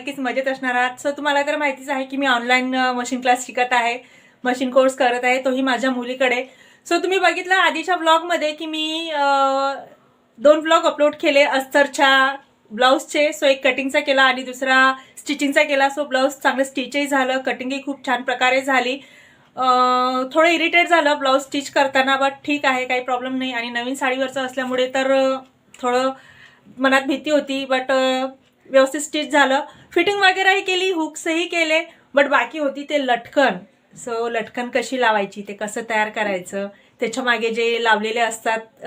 नक्कीच मजेत असणार आहात. सो तुम्हाला तर माहितीच आहे की मी ऑनलाईन मशीन क्लास शिकत आहे मशीन कोर्स करत आहे तोही माझ्या मुलीकडे. सो तुम्ही बघितलं आधीच्या ब्लॉगमध्ये की मी uh, दोन ब्लॉग अपलोड केले. अस्तरच्या ब्लाऊजचे सो एक कटिंगचा केला आणि दुसरा स्टिचिंगचा केला. सो ब्लाऊज चांगलं स्टिचही झालं. कटिंगही खूप छान प्रकारे झाली. Uh, थोडं इरिटेट झालं ब्लाऊज स्टिच करताना बट ठीक आहे काही प्रॉब्लेम नाही. आणि नवीन साडीवरचं असल्यामुळे तर uh, थोडं मनात भीती होती बट व्यवस्थित स्टिच झालं. फिटिंग वगैरेही केली हुक्सही केले बट बाकी होती ते लटकन. सो लटकन कशी लावायची ते कसं तयार करायचं त्याच्यामागे जे लावलेले असतात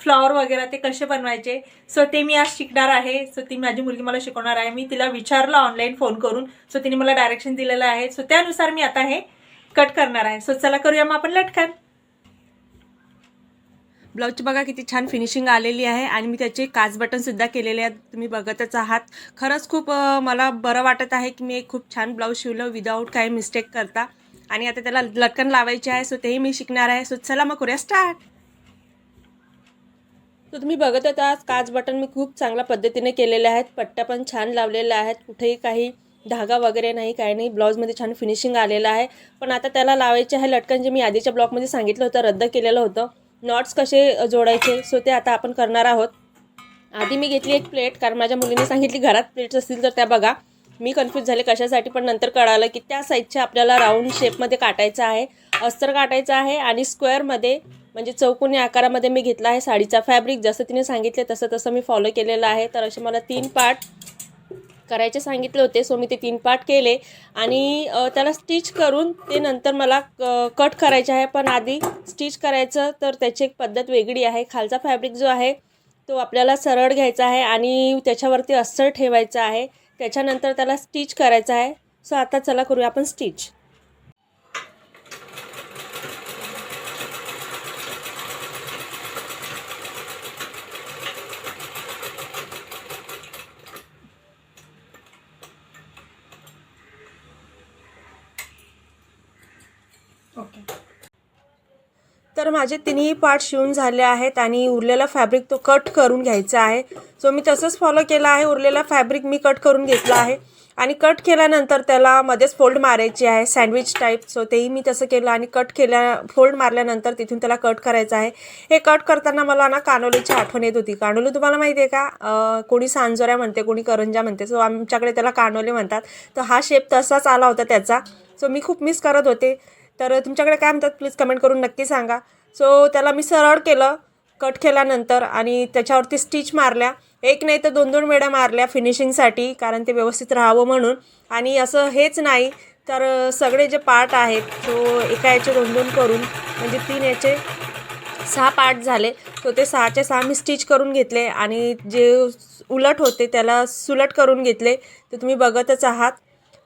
फ्लॉवर वगैरे ते कसे बनवायचे. सो ते मी आज शिकणार आहे. सो ती माझी मुलगी मला शिकवणार आहे. मी तिला विचारलं ऑनलाईन फोन करून. सो तिने मला डायरेक्शन दिलेलं आहे. सो त्यानुसार मी आता हे कट करणार आहे. सो चला करूया मग आपण लटकन. ब्लाऊजची बघा किती छान फिनिशिंग आलेली आहे आणि मी त्याचे काच बटनसुद्धा केलेले आहेत. तुम्ही बघतच आहात. खरंच खूप मला बरं वाटत आहे की मी एक खूप छान ब्लाऊज शिवलं विदाऊट काही मिस्टेक करता. आणि आता त्याला लटकन लावायचे आहे सो तेही मी शिकणार आहे. सो चला मग करूया स्टार्ट तर तुम्ही बघत आहात काच बटन मी खूप चांगल्या पद्धतीने केलेले आहेत. पट्ट्या पण छान लावलेल्या आहेत. कुठेही काही धागा वगैरे नाही काही नाही. ब्लाऊजमध्ये छान फिनिशिंग आलेलं आहे. पण आता त्याला लावायचे आहे लटकन जे मी आधीच्या ब्लॉकमध्ये सांगितलं होतं रद्द केलेलं होतं. नॉट्स कसे जोडायचे सो ते आता आपण करणार आहोत. आधी मी घेतली एक प्लेट कारण माझ्या मुलीने सांगितली घरात प्लेट्स असतील तर त्या बघा. मी कन्फ्यूज झाले कशासाठी पण नंतर कळालं की त्या साईजच्या आपल्याला राऊंड शेपमध्ये काटायचं आहे अस्तर काटायचं आहे आणि स्क्वेअरमध्ये म्हणजे चौकोनी आकारामध्ये मी घेतला आहे साडीचा फॅब्रिक जसं तिने सांगितले तसं तसं मी फॉलो केलेलं आहे. तर असे मला तीन पार्ट करायचे सांगितले होते. सो मी ते तीन पार्ट केले आणि त्याला स्टिच करून ते नंतर मला कट करायचे आहे. पण आधी स्टिच करायचं तर त्याची एक पद्धत वेगळी आहे. खालचा फॅब्रिक जो आहे तो आपल्याला सरळ घ्यायचा आहे आणि त्याच्यावरती अस्सर ठेवायचा आहे. त्याच्यानंतर त्याला स्टिच करायचं आहे. सो आता चला करूया आपण स्टिच ओके तर माझे तिन्ही पार्ट शिवून झाले आहेत आणि उरलेला फॅब्रिक तो कट करून घ्यायचा आहे. सो मी तसंच फॉलो केला आहे. उरलेला फॅब्रिक मी कट करून घेतला आहे. आणि कट केल्यानंतर त्याला मध्येच फोल्ड मारायची आहे. सँडविच टाईप सो तेही मी तसं केलं आणि कट केल्या फोल्ड मारल्यानंतर तिथून त्याला कट करायचं आहे. हे कट करताना मला ना कानोलीची आठवण येत होती. कानोली तुम्हाला माहिती आहे का? कोणी सांजोऱ्या म्हणते कोणी करंजा म्हणते. सो आमच्याकडे त्याला कानोले म्हणतात. तर हा शेप तसाच आला होता त्याचा. सो मी खूप मिस करत होते. तर तुमच्याकडे काय म्हणतात प्लीज कमेंट करून नक्की सांगा. सो त्याला मी सरळ केलं कट केल्यानंतर आणि त्याच्यावरती स्टिच मारल्या. एक नाही तर दोन दोन वेळा मारल्या फिनिशिंगसाठी कारण ते व्यवस्थित राहावं म्हणून. आणि असं हेच नाही तर सगळे जे पार्ट आहेत तो एका याचे दोन दोन करून म्हणजे तीन याचे सहा पार्ट झाले. तो ते सहाचे सहा मी स्टिच करून घेतले आणि जे उलट होते त्याला सुलट करून घेतले. ते तुम्ही बघतच आहात.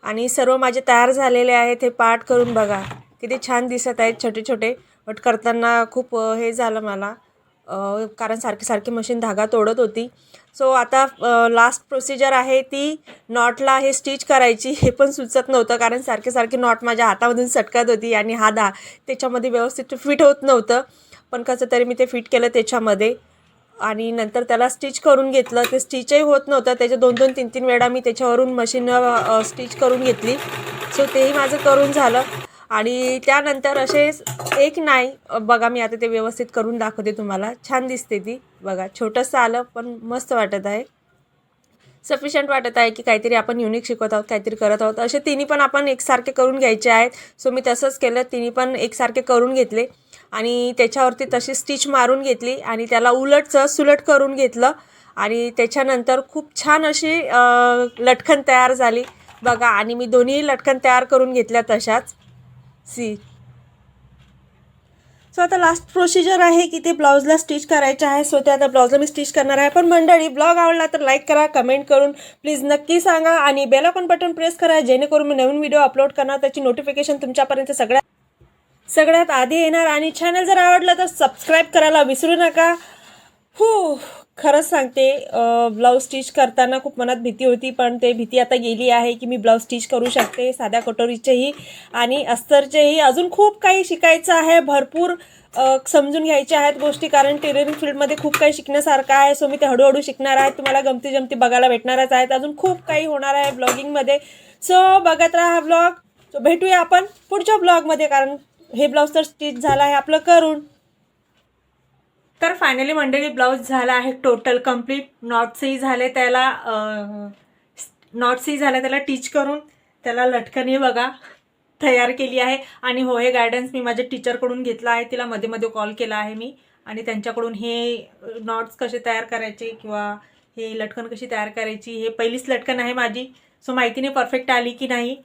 आणि सर्व माझे तयार झालेले आहेत हे पार्ट करून बघा. किती छान दिसत आहेत छोटे छोटे. बट करताना खूप हे झालं मला. कारण सारखी सारखी मशीन धागा तोडत होती. सो आता लास्ट प्रोसिजर आहे ती नॉटला हे स्टिच करायची. हे पण सुचत नव्हतं कारण सारखे सारखे नॉट माझ्या हातामधून सटकत होती आणि हा दा त्याच्यामध्ये व्यवस्थित फिट होत नव्हतं. पण कसं तरी मी ते फिट केलं त्याच्यामध्ये. आणि नंतर त्याला स्टिच करून घेतलं. ते स्टिचही होत नव्हतं. त्याच्या दोन दोन तीन तीन वेळा मी त्याच्यावरून मशीन स्टिच करून घेतली. सो तेही माझं करून झालं. आणि त्यानंतर असे एक नाही बघा मी आता ते व्यवस्थित करून दाखवते तुम्हाला. छान दिसते ती. बघा छोटंसं आलं पण मस्त वाटत आहे. सफिशियंट वाटत आहे की काहीतरी आपण युनिक शिकवत आहोत काहीतरी करत आहोत. असे तिन्ही पण आपण एकसारखे करून घ्यायचे आहेत. सो मी तसंच केलं. तिन्ही पण एकसारखे करून घेतले. आणि त्याच्यावरती तशी स्टिच मारून घेतली आणि त्याला उलटचं सुलट करून घेतलं. आणि त्याच्यानंतर खूप छान अशी लटकन तयार झाली. बघा आणि मी दोन्ही लटकन तयार करून घेतल्या तशाच. सी. सो आता लास्ट प्रोसिजर आहे की ते ब्लाऊजला स्टिच करायचं आहे. सो ते आता ब्लाऊजला मी स्टिच करणार आहे. पण मंडळी ब्लॉग आवडला तर लाईक करा कमेंट करून. प्लीज नक्की सांगा आणि बेल बटन प्रेस करा. जेणेकरून मी नवीन व्हिडिओ अपलोड करणार. त्याची नोटिफिकेशन तुमच्यापर्यंत सगळ्या सगळ्यात आधी येणार. आणि चॅनल जर आवडलं तर सबस्क्राईब करायला विसरू नका. हो खरंच सांगते ब्लाऊज स्टिच करताना खूप मनात भीती होती पण ते भीती आता गेली आहे की मी ब्लाऊज स्टिच करू शकते साध्या कटोरीचेही. आणि अस्तरचेही अजून खूप काही शिकायचं आहे भरपूर समजून घ्यायच्या आहेत गोष्टी कारण टेलरिंग फील्डमध्ये खूप काही शिकण्यासारखं आहे. सो मी ते हळूहळू शिकणार आहे तुम्हाला गमती जमती बघायला भेटणारच आहेत. अजून खूप काही होणार आहे ब्लॉगिंगमध्ये. सो बघत राहा हा ब्लॉग. सो भेटूया आपण पुढच्या ब्लॉगमध्ये कारण हे ब्लाऊज तर स्टिच झालं आहे आपलं करून. तर फायनली मंडळी ब्लाऊज झाला आहे टोटल कंप्लीट नॉट्सही झाले त्याला नॉट्सही झाले त्याला टीच करून. त्याला लटकनही बघा तयार केली आहे. आणि हो हे गायडन्स मी माझ्या टीचरकडून घेतला आहे. तिला मध्ये मध्ये कॉल केला आहे मी. आणि त्यांच्याकडून हे नॉट्स कसे तयार करायचे किंवा हे लटकन कशी तयार करायची हे पहिलीच लटकन आहे माझी. सो माहिती नाही परफेक्ट आली की नाही.